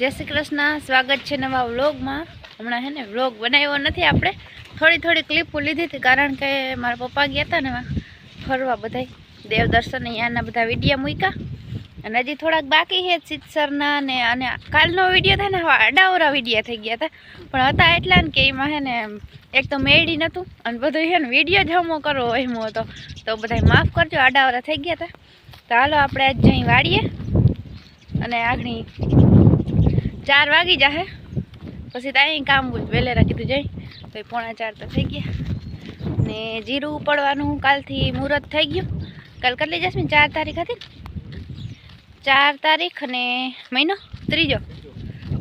જય શ્રી કૃષ્ણ. સ્વાગત છે નવા વ્લોગમાં. હમણાં હે ને વ્લોગ બનાવ્યો નથી આપણે. થોડી થોડી ક્લિપો લીધી હતી કારણ કે મારા પપ્પા ગયા હતા ને ફરવા બધાય. દેવ દર્શન અહીંયાના બધા વિડીયા મૂક્યા. અને હજી થોડાક બાકી છે સિત્સરના ને અને કાલનો વીડિયો થાય ને હવે અડાવરા વિડીયા થઈ ગયા હતા. પણ હતા એટલા ને કે એમાં હે ને એક તો મેળી નહોતું અને બધું છે ને વીડિયો જ હમો કરવો એમો હતો. તો બધા માફ કરજો, અડાવરા થઈ ગયા હતા. તો હાલો આપણે આજ અહીં વાળીએ. અને આગળ ચાર વાગી જાહે. પછી તો અહીં કામ વહેલેરા કીધું જઈ તો એ પોણા ચાર તો થઈ ગયા. ને જીરું ઉપાડવાનું કાલથી મુહૂર્ત થઈ ગયું. કાલ કેટલી જશે ચાર તારીખ હતી ચાર તારીખ અને મહિનો? ત્રીજો.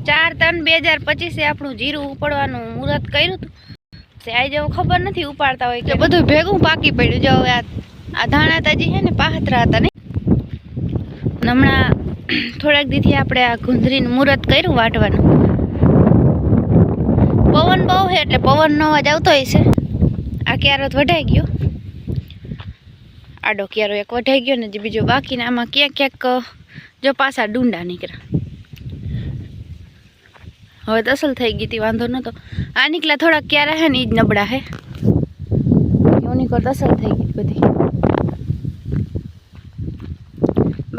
ચાર ત્રણ બે હજાર પચીસે આપણું જીરું ઉપાડવાનું મુહૂર્ત કર્યું હતું. તે આજે હવે ખબર નથી ઉપાડતા હોય કે બધું ભેગું પાકી પડ્યું. જો હવે આ આ ધાણા તાજી છે ને પાહતરા હતા ને હમણાં થોડાક દીથી આપણે આ ગુંદરીનું મુહૂર્ત કર્યું વાટવાનું. પવન બહુ છે એટલે પવનનો અવાજ આવતો હોય છે. આ ક્યારો વઢાઈ ગયો? આડો ક્યારો એક વઢાઈ ગયો ને જે બીજો બાકીને આમાં ક્યાંક ક્યાંક જો પાછા ડુંડા નીકળ્યા. હવે તો અસલ થઈ ગઈ હતી, વાંધો નહોતો આ નીકળ્યા થોડાક ક્યારા હે ને એ જ નબળા હે. યુનિકોર કરતા અસલ થઈ ગઈ બધી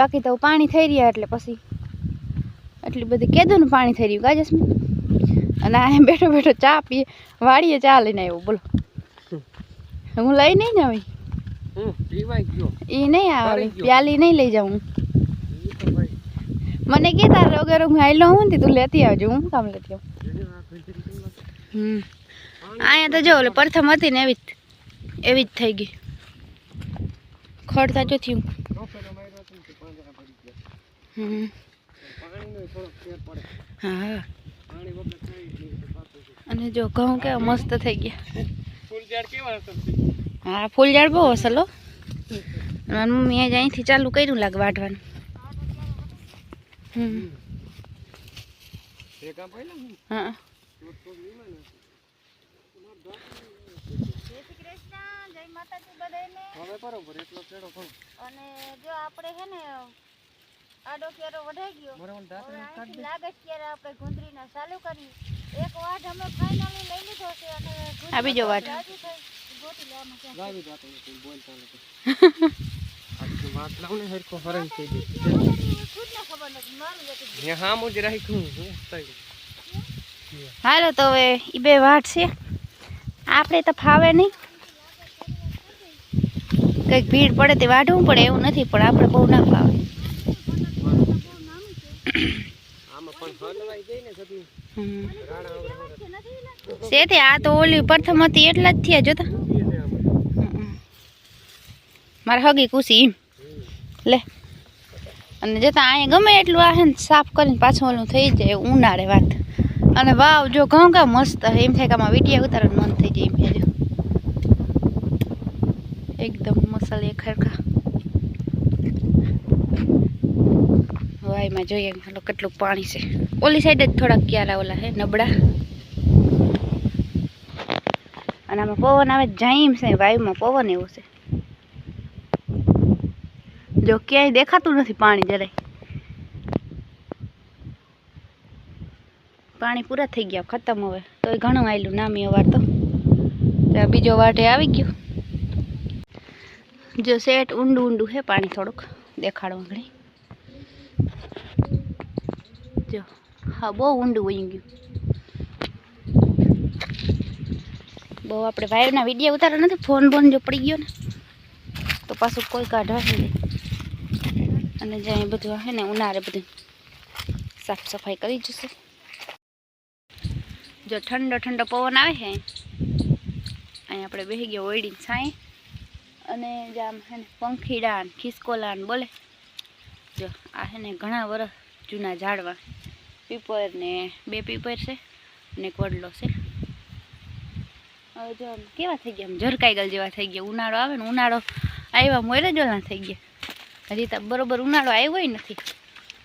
બાકી તો પાણી થઈ રહ્યા એટલે પછી એટલી બધી કેદું પાણી થઈ રહ્યું કાજસ અને આ બેઠો બેઠો ચા પીએ. વાડીએ ચા લઈને આવ્યો બોલો. હું લઈ નહીં ને આવી હું પીવાય ગયો. એ નહીં આવે. પ્યાલી નહીં લઈ જાઉં મને કે તારે વગર હું આવેલો હું ને તું લેતી આવજો હું કામ લેતી આવું? હમ. અહીંયા તો જો ઓલે પ્રથમ હતી ને એવી જ એવી જ થઈ ગઈ. ખડતા જો થયું ડોક્ટરે માર્યો હતો ને તે પાંદડા પડી ગયા હમ પાણીનો થોડોક ફેર પડે હા. અને જો ઘઉં કેવા મસ્ત થઈ ગયા. ફૂલ ઝાડ હા ફૂલ ઝાડ બહુ હશે લો. મારી અહીંથી ચાલુ કર્યું લાગે વાઢવાનું. હા? હવે બરોબર એટલો અને જો આપણે છે ને આડો કેરો વઢાઈ ગયો. બરાબર દાંતને કાઢ દે લાગે ત્યારે આપણે ગુંદરીના ચાલુ કરી એક વાઢ અમે ફાઇનલી લઈ લીધો છે અને આ બીજો વાઢ ગોતી ક્યાં લાવી દો આપણે કોઈ બોલતા નથી વાત લાવ ને હરણ થઈ ગઈ ખુદને ખબર નથી. મારું જતું હા મુજ રાખ્યું હું થઈ હાલો તો હવે ઈ બે વાટ છે. આપણે તો ફાવે નહીં. કંઈક ભીડ પડે તે વાઢવું પડે એવું નથી પણ આપણે બહુ ના ફાવે. શેઠે, આ તો ઓલી પ્રથમ હતી, એટલા જ થયા, જોતા. મારે હગી કુસી એમ. લે. અને જતા અહીંયા ગમે એટલું આ ને, સાફ કરીને પાછું ઓલું થઈ જાય ઉનાળે વાત. અને વાવ, જો ઘઉં કા મસ્ત એમ થાય કે આમાં વીડિયા ઉતારવાનું મન થઈ જાય એમ. એકદમ મસાલે ખરખા. વાયમાં જોઈએ હાલો કેટલું પાણી છે. ઓલી સાઈડ જ થોડાક ક્યારા ઓલા હે નબળા. અને આમાં પવન આવે, જાઈમ છે, વાયુમાં પવન એવો છે. જો ક્યાંય દેખાતું નથી પાણી જરાય. પાણી પૂરા થઈ ગયા, ખતમ હવે. તો ઘણું આવેલું નામી અવાર તો. બીજો વાટે આવી ગયો. જો સેટ ઊંડું ઊંડું છે પાણી થોડુંક. દેખાડો ઘણી જો. હા, બહુ ઊંડું વહી ગયું. બહુ આપણે વાયુના વીડિયો ઉતારવા નથી, ફોન બોન જો પડી ગયો ને, તો પાછું કોઈ કાઢવા નહીં અને જ્યાં બધું હે ને, ઉનાળે બધું સાફ સફાઈ કરી જશે. જો ઠંડો ઠંડો પવન આવે છે, અહીં આપણે બેસી ગયા ઓયડી છાંય. અને જામ હે ને, પંખીડા ને ખિસકોલા ને બોલે. જો આ હે ને ઘણા વર્ષ જૂના ઝાડવા. પીપર ને બે પીપર છે અને એક છે. હવે જો આમ કેવા થઈ ગયા? આમ ઝરકાઈગલ જેવા થઈ ગયા. ઉનાળો આવે ને ઉનાળો આવ્યા મોરે જોલા થઈ ગયા. હજી બરોબર ઉનાળો આવ્યો નથી.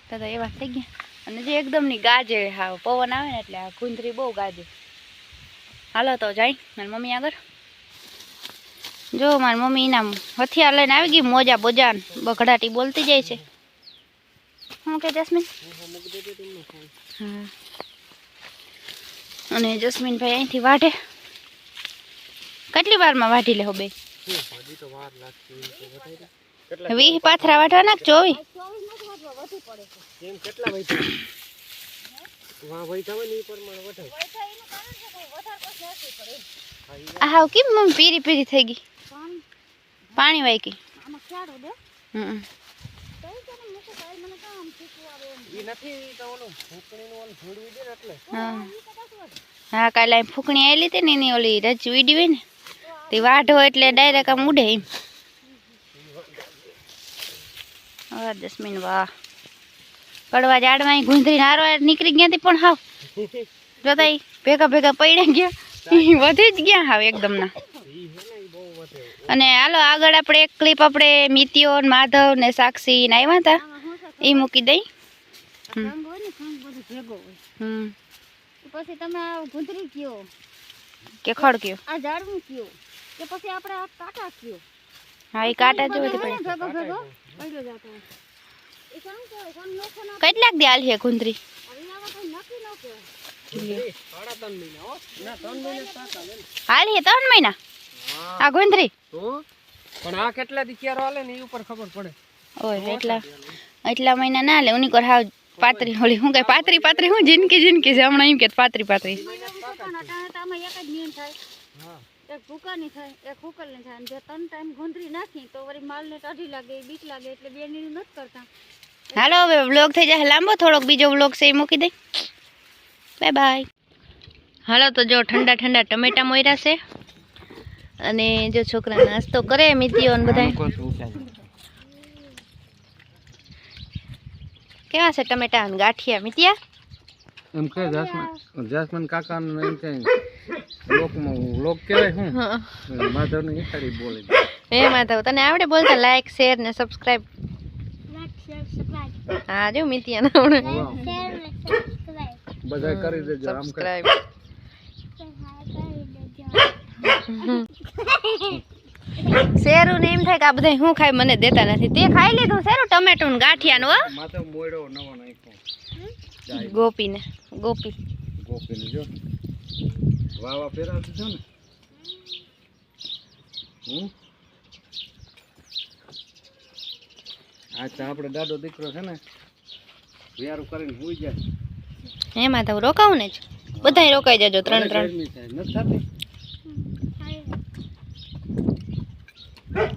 તો એવા થઈ ગયા. અને જે એકદમની ગાજે હા પવન આવે ને એટલે આ કુંદરી બહુ ગાજે. હાલો તો જાય મારી મમ્મી આગળ. જો મારી મમ્મી એના હથિયાર લઈને આવી ગઈ, મોજા બોજા ને બગડાટી બોલતી જાય છે. શું કે જસ્મીન હા. અને જસ્મીનભાઈ અહીંથી વાઢે. કેટલી વારમાં વાઢી લેહો બે વીસ પાથરા વાઢવાના નાખ વઢાય હા, કેમ પીરી પીરી થઈ ગઈ? પાણી. વાઈ ગઈ. હમ. હા હા. કાલે ફૂકણી આવેલી હતી ને એની ઓલી રજ વીડી હોય ને તે વાઢો એટલે ડાયરેક્ટ આમ ઉડે એમ. વાહ વાહ. કડવા જાડવા ગુંદરી નારો નીકળી ગયા હતી પણ હાવ. જોતા ભેગા ભેગા પડ્યા ગયા વધી જ ગયા હાવ એકદમ ના. ઈ હે ને ઈ બહુ વધે અને હાલો આગળ આપણે એક ક્લિપ આપણે મિત્યો ને માધવ ને સાક્ષી ને આવ્યા હતા. એ મૂકી દઈ. પછી તમે આ ગુંદરી કયો. કે ખડ કયો. આ ઝાડવું કયો. કે પછી આપણે આ કાંટા કયો. હા એ કાંટા જેવો તો પડે. ભેગો ભેગો પડ્યો જાતો એ કામ કરો કામ ના કેટલાક દે આલી ગુંદરી? સાત આવે હાલી ત્રણ મહિના? હા. આ ગુંદરી? પણ આ કેટલા દી ક્યારે હાલે ને એ ઉપર ખબર પડે. ઓય એટલા. એટલા મહિના ના લે ઉની કર હાવ પાતરી હોળી. હું કઈ પાતરી પાતરી હું? જિંદગી જિંદગી છે. હમણાં એમ કે પાતરી પાતરી એક ભૂકાની થાય એક હુકલની થાય. જો ત્રણ ટાઈમ ગુંદરી નાખી તો વળી માલને ટાઢી લાગે બીક લાગે એટલે બે નીરું નથી કરતા. હાલો હવે વ્લોગ થઈ જાય. લાંબો થોડોક બીજો વ્લોગ છે એ મૂકી દે. Bye bye. હાલો તો જો ઠંડા ઠંડા ટમેટા મોયરા છે. અને જો છોકરા નાસ્તો કરે મિતિઓ ને બધા કેવા છે ટમેટા અને ગાંઠિયા? મિતિયા એમ કે જાસમન જાસમન કાકા એમ કે લોકમાં લોક કહેવાય હું. માધવ ને ઈખાડી બોલે. હે માધવ તને આવડે બોલતા? લાઈક શેર ને સબસ્ક્રાઇબ હા જો મિતિયા ના બધા કરી દેજો આમ કરી. સબસ્ક્રાઇબ શેરું ને એમ થાય કે આ બધા શું ખાય મને દેતા નથી. તે ખાઈ લીધું શેરું ટમેટું ને ગાંઠિયાનું હો. માથે મોયડો નવો ગોપીને ગોપી. ગોપીને જો. વાવા ફેરા દીધો ને. હું? આ તો દાદો દીકરો છે ને વ્યારું કરીને હુઈ જાય. હે માધવ રોકાવું ને જ. બધાય રોકાઈ જજો ત્રણ ત્રણ. નથી થતી?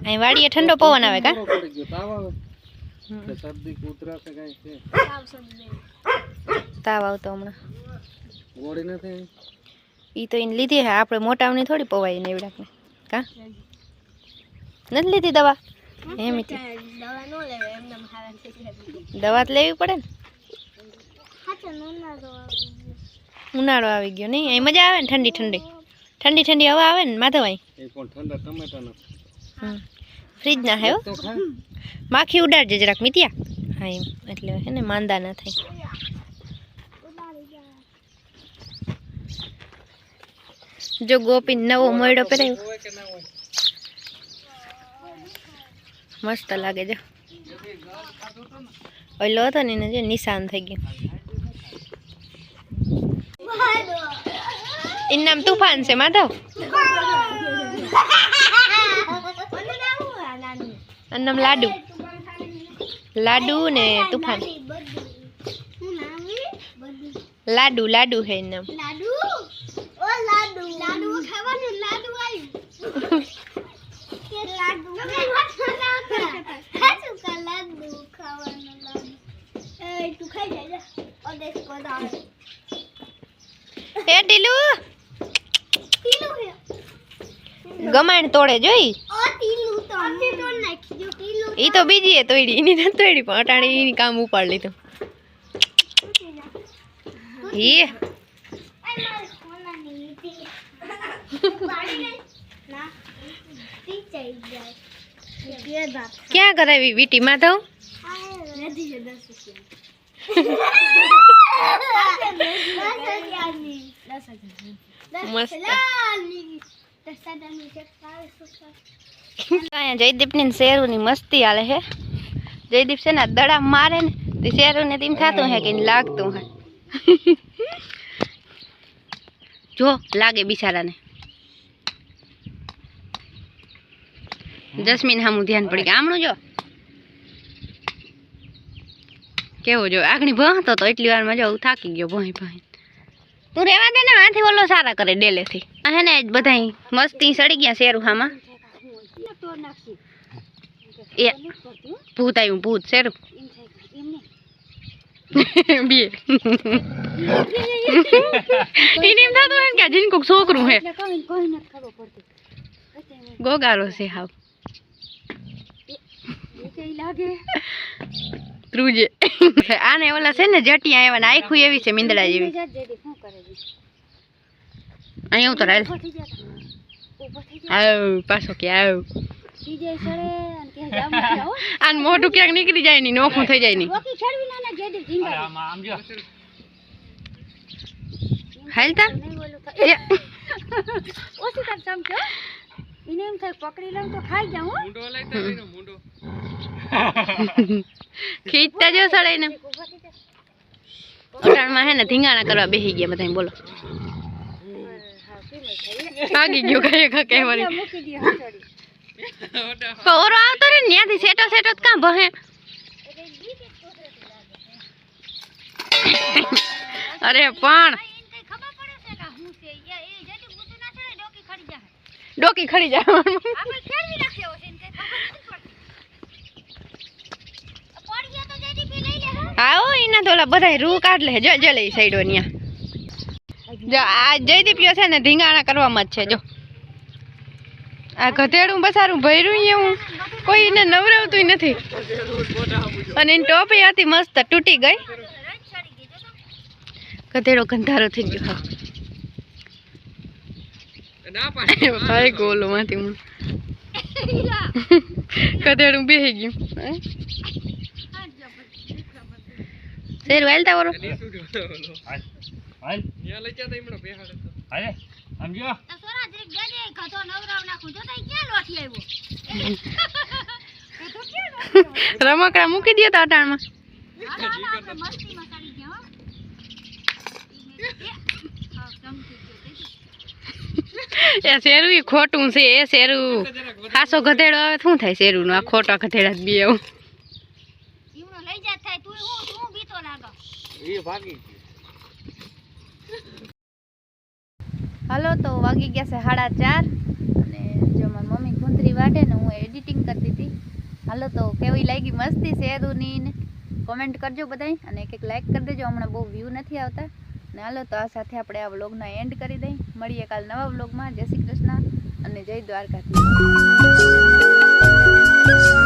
અહીં વાડીએ ઠંડો પવન આવે કા? તાવ આવતો હમણાં. ઈ તો એને લીધી હે આપણે મોટાવની થોડી પવાય ને એવડાકને. કા? નથી લીધી દવા? એમ દવા તો લેવી પડે ને? હાચા નોના દવા ઉનાળો આવી ગયો નહીં? અહીં મજા આવે ને ઠંડી ઠંડી? ઠંડી ઠંડી હવા આવે ને માધવાઈ પણ ઠંડા ટમેટા નથી ફ્રીજ ના હે માખી ઉડાડજે જરાક મિત્યા. હા એમ. એટલે હે ને માંદા ના થાય. જો ગોપી નવો મોયડો પહેરાયો. હોય કે ના હોય? મસ્ત લાગે જો. ઓલો હતો ને એને જો નિશાન થઈ ગયું. એનું નામ તુફાન છે માધવ. એનું નામ લાડુ. લાડુ ને તુફાન. લાડુ લાડુ હે નામ લાડુ? ઓ લાડુ. લાડુ ખાવાનું લાડુ આવ્યું કે લાડુ ખાશું કા લાડુ ખાવાનું લાડુ? એ તું ખાઈ જાય ઓ દેખ કોદા એ ટીલુ? ટીલું ગમાણ તોડે જોઈ ઓ ટીલું તો અમને તો નાખી ઈ તો બીજી એ તોડી એની નથી તોડી પણ અટાણે એની કામ ઉપાડી લીધું. બાપ ક્યાં કરાવી વીટી માધવ? મસ્ત. મસ્ત અહીંયા જયદીપની ને શેરુની મસ્તી હાલે હે. જયદીપ છે ને આ દડા મારે ને, તે શેરું ને તેમ થતું હે કે લાગતું હે. જો, લાગે બિચારાને. જસ્મીન હામું ધ્યાન પડી ગયા. આમણું જો. કેવો જો, આગળ ભણતો તો એટલી વારમાં જો થાકી ગયો ભણી ભણી તું રેવા દે ને, આથી ઓલો સારા કરે ડેલેથી. આ હે ને બધા મસ્તી સડી ગયા શેરું હામાં ને તો એ ભૂત આવ્યું ભૂત શેરું બે. એને એમ થતું હોય કે આ જીન છોકરું હે. ગોગારો છે હાવ. ત્રુજે આને ઓલા છે ને જટિયા એવા ને આખું એવી છે મીંદડા જેવી. અહીંયા ઉતર હાલ ઊભો થઈ જા ઊભો થઈ જા આવ પાછો કે આવ. સડે અને કે જામ હો આન મોઢું ક્યાંક નીકળી જાય ની નોખું થઈ જાય ની રોકી ખેડવી ના ના જેડી ઢીંગા હાલતા એ. તાર સમજો. ઇને એમ થાય પકડી લઉં તો ખાઈ જાઉં મુંડો ખીચતા તો સળે મુંડો. ખીચતા જો જા. અટાણમાં હે ને ધીંગાણા કરવા બેસી ગયા બધા બોલો. આગી ગયો? કઈ કઈ ઓરો આવતો રે ત્યાંથી સેટો સેટો કાં ભહે? અરે પણ. ડોકી ખડી જાય લઈ આવો, એના તો બધા રૂ કાઢ લે. જો જો લે સાઈડો ન્યા. જો, આ જયદીપ્યો છે ને ધીંગાણા કરવામાં જ છે, જો. આ ગધેડું બસારું ભર્યું એવું. કોઈને નવરાવતું નથી. અને એની ટોપી હતી મસ્ત તૂટી ગઈ. ગધેડો ગંધારો થઈ ગયો. હા. ભાઈ ગોલો માંથી હું ગધેડું બેસી ગયું. હે? શેર વાલતા વરો તો સોરા જરીક દેજે ગધો નવરાવ નાખું. જો તઈ ક્યાં લોઠી આવ્યો? ગધો ક્યાં લોઠી આવ્યો? રમકડા મૂકી દો તો અટાણમાં. હાલો હાલો આપણે મસ્તીમાં ચડી ગયા હો. ઈ મેં- એ. એ શેરું ઈ ખોટું છે એ શેરું ખાસો ગધેડો આવે શું થાય શેરું નું આ ખોટા ગધેડા જ બી એવું લઈ જાત થાય તું હું તું બીતો લાગો? હાલો, તો વાગી ગયા છે સાડા ચાર. અને જો મારી મમ્મી કુંતરી વાટે ને હું એડિટિંગ કરતી હતી. હાલો, તો કેવી લાગી? મસ્તી શેરુની ને કોમેન્ટ કરજો બધાય અને એક એક લાઈક કરી દેજો. હમણાં બહુ વ્યૂ નથી આવતા. ને હાલો, તો આ સાથે આપણે આ વ્લોગનો એન્ડ કરી દઈ. મળીએ કાલ નવા વ્લોગમાં જય શ્રી કૃષ્ણ અને જય દ્વારકાધીશ.